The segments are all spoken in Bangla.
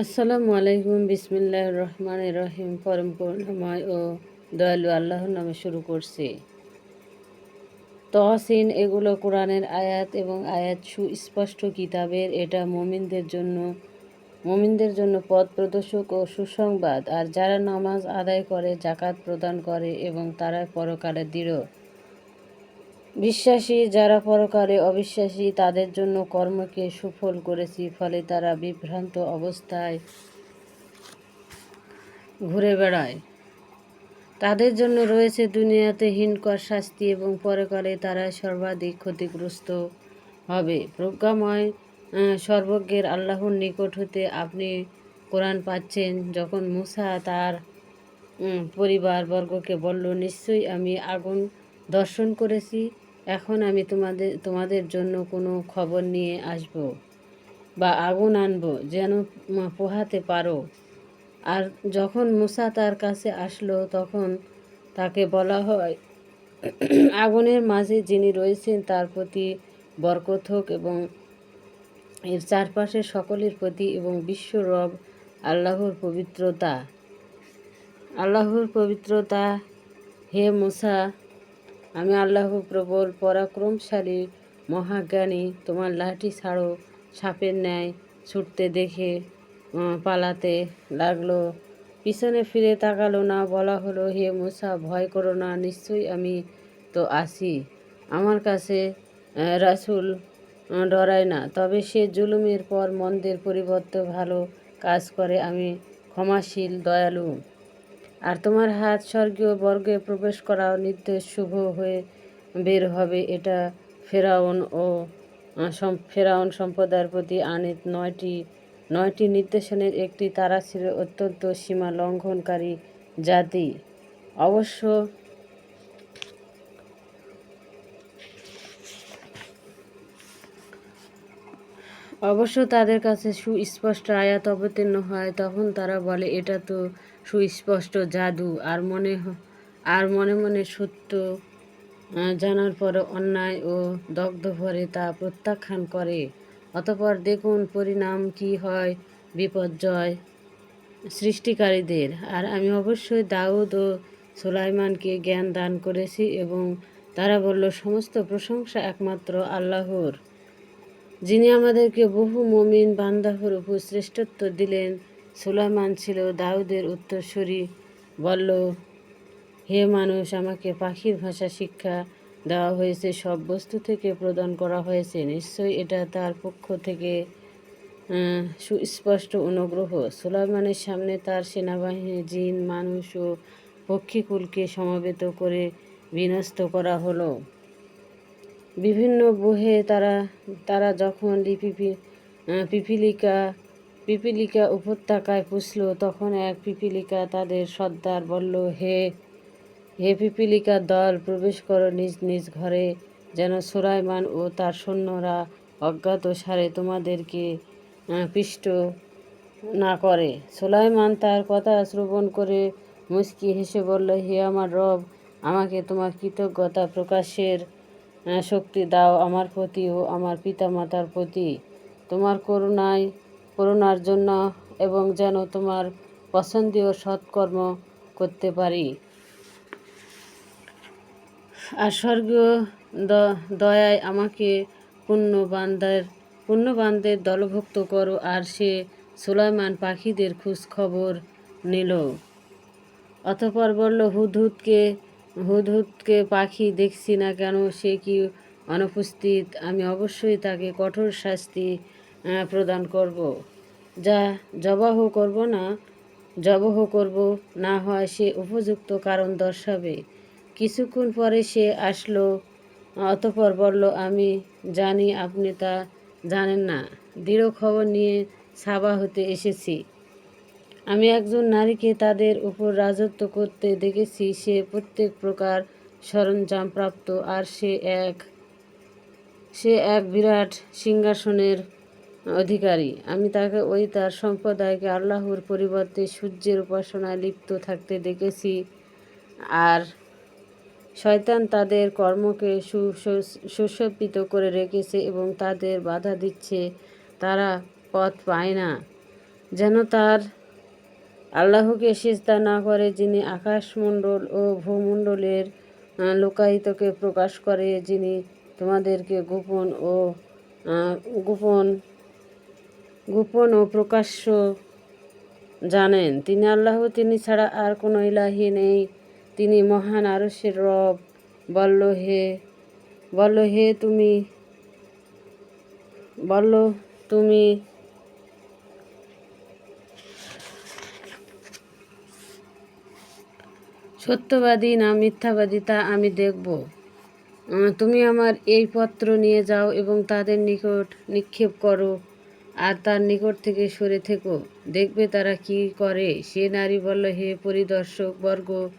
আসসালামু আলাইকুম বিসমিল্লাহ রহমান রহিম। পরম করুণাময় ও দয়ালু আল্লাহর নামে শুরু করছি। তহসিন, এগুলো কোরআনের আয়াত এবং আয়াত সুস্পষ্ট কিতাবের। এটা মমিনদের জন্য মমিনদের জন্য পথ প্রদর্শক ও সুসংবাদ। আর যারা নামাজ আদায় করে জাকাত প্রদান করে এবং তারা পরকালে দৃঢ়। বিশ্বাসী যারা পরকালে অবিশ্বাসী, তাদের জন্য কর্মকে সুফল করেছি, ফলে তারা বিভ্রান্ত অবস্থায় ঘুরে বেড়ায়। তাদের জন্য রয়েছে দুনিয়াতে হিনকর শাস্তি এবং পরকালে তারা সর্বাধিক ক্ষতিগ্রস্ত হবে। প্রজ্ঞাময় সর্বজ্ঞের আল্লাহর নিকট হতে আপনি কোরআন পাচ্ছেন। যখন মুসা তার পরিবারবর্গকে বলল, নিশ্চয়ই আমি আগুন দর্শন করেছি এখন আমি তোমাদের তোমাদের জন্য কোনো খবর নিয়ে আসব বা আগুন আনব যেন পোহাতে পারো। আর যখন মুসা তার কাছে আসলো, তখন তাকে বলা হয়, আগুনের মাঝে যিনি রয়েছেন তার প্রতি বরকত হোক এবং এর চারপাশে সকলের প্রতি এবং বিশ্ব রব আল্লাহর পবিত্রতা। আল্লাহর পবিত্রতা, হে মুসা আমি আল্লাহ প্রবল পরাক্রমশালী, মহাজ্ঞানী, তোমার লাঠি ছাড়ো, সাপের ন্যায় ছুটতে দেখে পালাতে লাগল। পিছনে ফিরে তাকালো না, বলা হলো, হে মুসা, ভয় করো না, নিশ্চয়ই আমি তো আসি আমার কাছে রাসূল ডরায় না। তবে সে জুলুমের পর মন্দের পরিবর্তে ভালো কাজ করে, আমি ক্ষমাশীল, দয়ালু। আর তোমার হাত স্বর্গীয় বর্গে প্রবেশ করা নির্দেশ শুভ হয়ে বের হবে। এটা ফেরাউন ও ফেরাউন সম্প্রদায়ের প্রতি আনিত নয়টি নয়টি নির্দেশনের একটি তারা ছিল অত্যন্ত সীমা লঙ্ঘনকারী জাতি। অবশ্য অবশ্য তাদের কাছে সুস্পষ্ট আয়াত অবতীর্ণ হয়, তখন তারা বলে, এটা তো সুস্পষ্ট জাদু আর মনে আর মনে মনে সত্য জানার পরে অন্যায় ও দগ্ধ ভরে তা প্রত্যাখ্যান করে। অতপর দেখুন পরিণাম কি হয় বিপর্যয় সৃষ্টিকারীদের। আর আমি অবশ্যই দাউদ ও সুলাইমানকে জ্ঞান দান করেছি এবং তারা বলল, সমস্ত প্রশংসা একমাত্র আল্লাহর। যিনি আমাদেরকে বহু মমিন বান্দাহর উপর শ্রেষ্ঠত্ব দিলেন সুলাইমান ছিল দাউদের উত্তরসূরি। বলল হে মানুষ আমাকে পাখির ভাষা শিক্ষা দেওয়া হয়েছে সব বস্তু থেকে প্রদান করা হয়েছে। নিশ্চয়ই এটা তার পক্ষ থেকে সুস্পষ্ট অনুগ্রহ। সুলাইমানের সামনে তার সেনাবাহিনী জিন মানুষ ও পক্ষীকুলকে সমবেত করে বিনষ্ট করা হলো। বিভিন্ন বহে তারা তারা যখন আহ, পিপিলিকা পিপিলিকা উপত্যকায় পুষল, তখন এক পিপিলিকা তাদের সর্দার বলল, হে হে পিপিলিকা দল, প্রবেশ করো নিজ নিজ ঘরে, যেন সুরাইমান ও তার সৈন্যরা অজ্ঞাত সারে তোমাদেরকে পিষ্ট না করে। সুলাইমান তার কথা শ্রবণ করে মুস্কি হেসে বলল, হে আমার রব, আমাকে তোমার কৃতজ্ঞতা প্রকাশের শক্তি দাও আমার প্রতি ও আমার পিতামাতার প্রতি। তোমার করুণায় করুণার জন্য এবং যেন তোমার পছন্দীয় সৎকর্ম করতে পারি। আর স্বর্গীয় দয়ায় আমাকে পুণ্যবানদের পুণ্যবানদের দলভুক্ত করো আর সে সুলাইমান পাখিদের খবর নিল। অতপর বলল, হুদহুদকে হুদহুদকে পাখি দেখছি না কেন? সে কি অনুপস্থিত? আমি অবশ্যই তাকে কঠোর শাস্তি প্রদান করব। যা জবাহ করব না, জবহ করব না হয় সে উপযুক্ত কারণ দর্শাবে। কিছুক্ষণ পরে সে আসলো, অতপর বলল, আমি জানি আপনি তা জানেন না। দৃঢ় খবর নিয়ে সাবা হতে এসেছি। আমি একজন নারীকে তাদের উপর রাজত্ব করতে দেখেছি। সে প্রত্যেক প্রকার সরঞ্জাম প্রাপ্ত আর সে এক সে এক বিরাট সিংহাসনের অধিকারী। আমি তাকে ওই তার সম্প্রদায়কে আল্লাহর পরিবর্তে সূর্যের উপাসনায় লিপ্ত থাকতে দেখেছি। আর শয়তান তাদের কর্মকে সুশোভিত করে রেখেছে এবং তাদের বাধা দিচ্ছে। তারা পথ পায় না। যেন তার আল্লাহকে সিজদা না করে, যিনি আকাশমণ্ডল ও ভূমণ্ডলের লোকায়িতকে প্রকাশ করে, যিনি তোমাদেরকে গোপন ও গোপন গোপন ও প্রকাশ্য জানেন, তিনি আল্লাহ, তিনি ছাড়া আর কোনো ইলাহি নেই। তিনি মহান আরসের রব। বলল হে বলল হে তুমি বলল তুমি। সত্যবাদী না মিথ্যাবাদী তা আমি দেখব। তুমি আমার এই পত্র নিয়ে যাও এবং তাদের নিকট নিক্ষেপ করো। আর তার নিকট থেকে সরে থেকো। দেখবে তারা কি করে। সে নারী বলল, হে পরিদর্শক বর্গ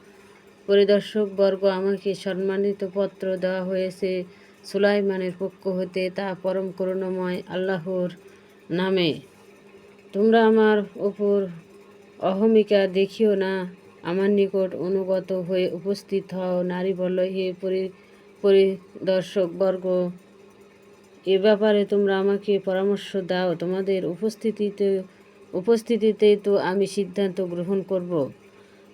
পরিদর্শক বর্গ, আমাকে সম্মানিত পত্র দেওয়া হয়েছে সুলাইমানের পক্ষ হতে। তা পরম করুণাময় আল্লাহর নামে। তোমরা আমার ওপর অহমিকা দেখিও না। আমার নিকট অনুগত হয়ে উপস্থিত হও। নারী বলল, হে পরি, পরিদর্শক বর্গ এ ব্যাপারে তোমরা আমাকে পরামর্শ দাও। তোমাদের উপস্থিতিতে উপস্থিতিতেই তো আমি সিদ্ধান্ত গ্রহণ করব।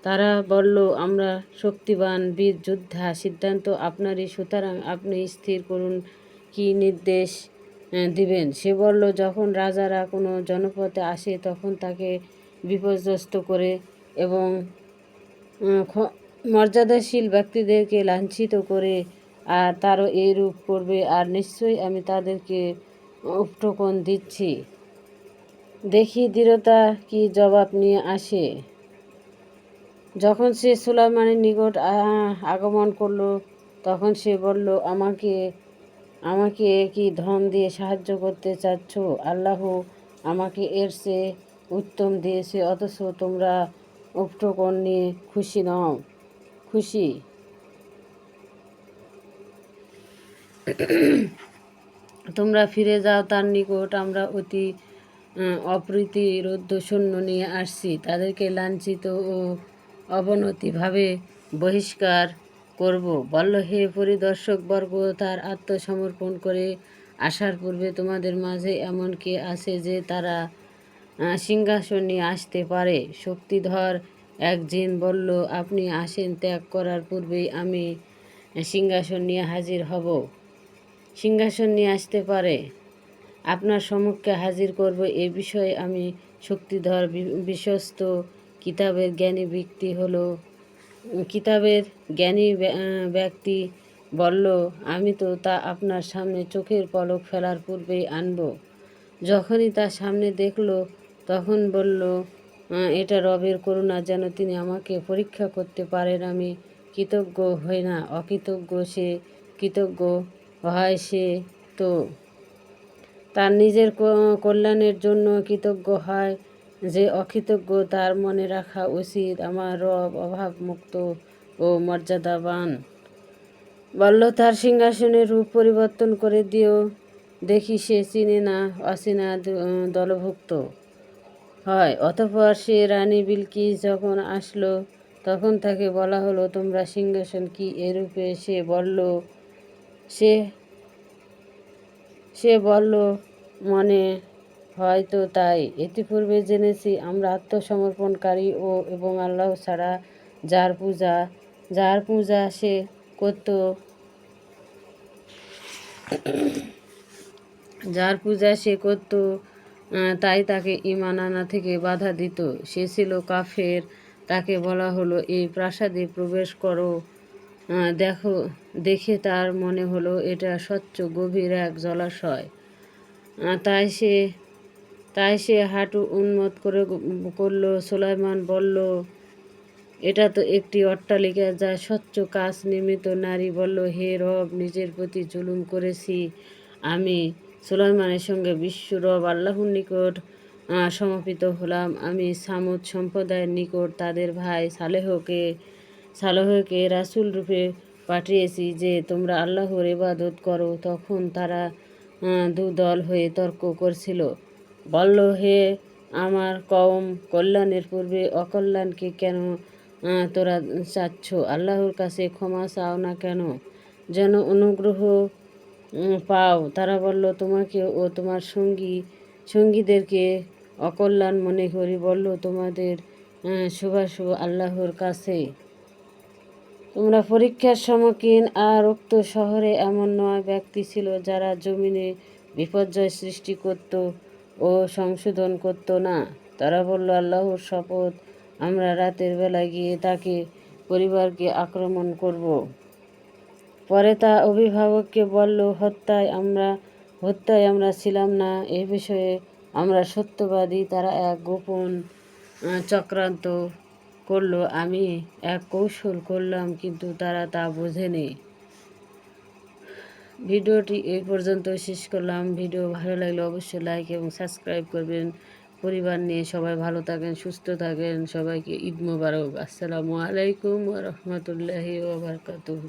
তারা বলল, আমরা শক্তিবান বীর যোদ্ধা, সিদ্ধান্ত আপনারই, সুতরাং আপনি স্থির করুন কি নির্দেশ দিবেন। সে বলল, যখন রাজারা কোনো জনপদে আসে, তখন তাকে বিপর্যস্ত করে এবং মর্যাদাশীল ব্যক্তিদেরকে লাঞ্ছিত করে আর তারও এইরূপ করবে, আর নিশ্চয়ই আমি তাদেরকে উপটকন দিচ্ছি। দেখি দৃঢ়তা কি জবাব নিয়ে আসে। যখন সে সুলাইমানের নিকট আগমন করল, তখন সে বলল, আমাকে আমাকে কি ধন দিয়ে সাহায্য করতে চাচ্ছ? আল্লাহ আমাকে এর সে উত্তম দিয়েছে, অথচ তোমরা উপটকন নিয়ে খুশি নও, খুশি তোমরা ফিরে যাও তার নিকট, আমরা অতি অপ্রীতি সৈন্য নিয়ে আসছি। তাদেরকে লাঞ্ছিত ও অবনতিভাবে বহিষ্কার করব। বলল, হে পরিদর্শক বর্গ তার আত্মসমর্পণ করে আসার পূর্বে তোমাদের মাঝে এমন কে আছে যে তারা সিংহাসন নিয়ে আসতে পারে? শক্তিধর এক জিন বলল, আপনি আসেন ত্যাগ করার পূর্বেই আমি সিংহাসন নিয়ে হাজির হব। সিংহাসন নিয়ে আসতে পারে। আপনার সম্মুখে হাজির করব এ বিষয়ে আমি শক্তিধর বিশ্বস্ত কিতাবের জ্ঞানী ব্যক্তি হলো, কিতাবের জ্ঞানী ব্য- ব্যক্তি বলল, আমি তো তা আপনার সামনে চোখের পলক ফেলার পূর্বেই আনব। যখনই তার সামনে দেখল, তখন বলল এটা রবের করুণা যেন তিনি আমাকে পরীক্ষা করতে পারেন। আমি কৃতজ্ঞ হই না, অকৃতজ্ঞ সে কৃতজ্ঞ হয় সে তো। তার নিজের কল্যাণের জন্য কৃতজ্ঞ হয় যে অকৃতজ্ঞ, তার মনে রাখা উচিত আমার রব অভাবমুক্ত ও মর্যাদাবান। বলল, তার সিংহাসনের রূপ পরিবর্তন করে দিও, দেখি সে চিনে না, অচেনা দলভুক্ত হয়। অতঃপর সে রানী বিলকিস যখন আসলো, তখন তাকে বলা হলো, তোমরা সিংহাসন কি এরূপে? সে বলল সে সে বলল, মনে হয়তো তাই। ইতিপূর্বে জেনেছি, আমরা আত্মসমর্পণকারী ও এবং আল্লাহ ছাড়া যার পূজা যার পূজা সে করত, যার পূজা সে করত তাই তাকে ইমান আনা থেকে বাধা দিত। সে ছিল কাফের। তাকে বলা হলো, এই প্রাসাদে প্রবেশ করো। দেখো দেখে তার মনে হলো এটা স্বচ্ছ গভীর এক জলাশয়। তাই সে তাই সে হাঁটু উন্মত করে করল সুলাইমান বলল এটা তো একটি অট্টালিকা যা স্বচ্ছ কাজ নির্মিত নারী বলল হে রব নিজের প্রতি জুলুম করেছি আমি। সুলাইমানের সঙ্গে বিশ্ব রব আল্লাহর নিকট আহ, সমর্পিত হলাম। আমি সামুদ সম্প্রদায়ের নিকট তাদের ভাই সালেহকে সালেহকে রাসুল রূপে পাঠিয়েছি যে তোমরা আল্লাহর ইবাদত করো, তখন তারা দুদল হয়ে তর্ক করছিল। বলল, হে আমার কম কল্যাণের পূর্বে অকল্যাণকে কেন তোরা চাচ্ছ? আল্লাহর কাছে ক্ষমা চাও না কেন? যেন অনুগ্রহ পাও। তারা বলল, তোমাকে ও তোমার সঙ্গী, সঙ্গীদেরকে অকল্যাণ মনে করি। বলল, তোমাদের শুভাশুভ আল্লাহর কাছে। তোমরা পরীক্ষার সম্মুখীন আর উক্ত শহরে এমন নয় ব্যক্তি ছিল যারা জমিনে বিপর্যয় সৃষ্টি করত ও সংশোধন করত না। তারা বলল, আল্লাহর শপথ, আমরা রাতের বেলায় গিয়ে তাকে, পরিবারকে আক্রমণ করব। পরে তা অভিভাবককে বলল, হত্যায় আমরা হত্যায় আমরা ছিলাম না। এ বিষয়ে আমরা সত্যবাদী। তারা এক গোপন চক্রান্ত করল, আমি এক কৌশল করলাম, কিন্তু তারা তা বোঝেনি। ভিডিওটি এই পর্যন্ত শেষ করলাম। ভিডিও ভালো লাগলে অবশ্যই লাইক এবং সাবস্ক্রাইব করবেন। পরিবার নিয়ে সবাই ভালো থাকেন, সুস্থ থাকেন। সবাইকে ঈদ মোবারক। আসসালামু আলাইকুম রাহমাতুল্লাহি ওয়া বারাকাতুহু।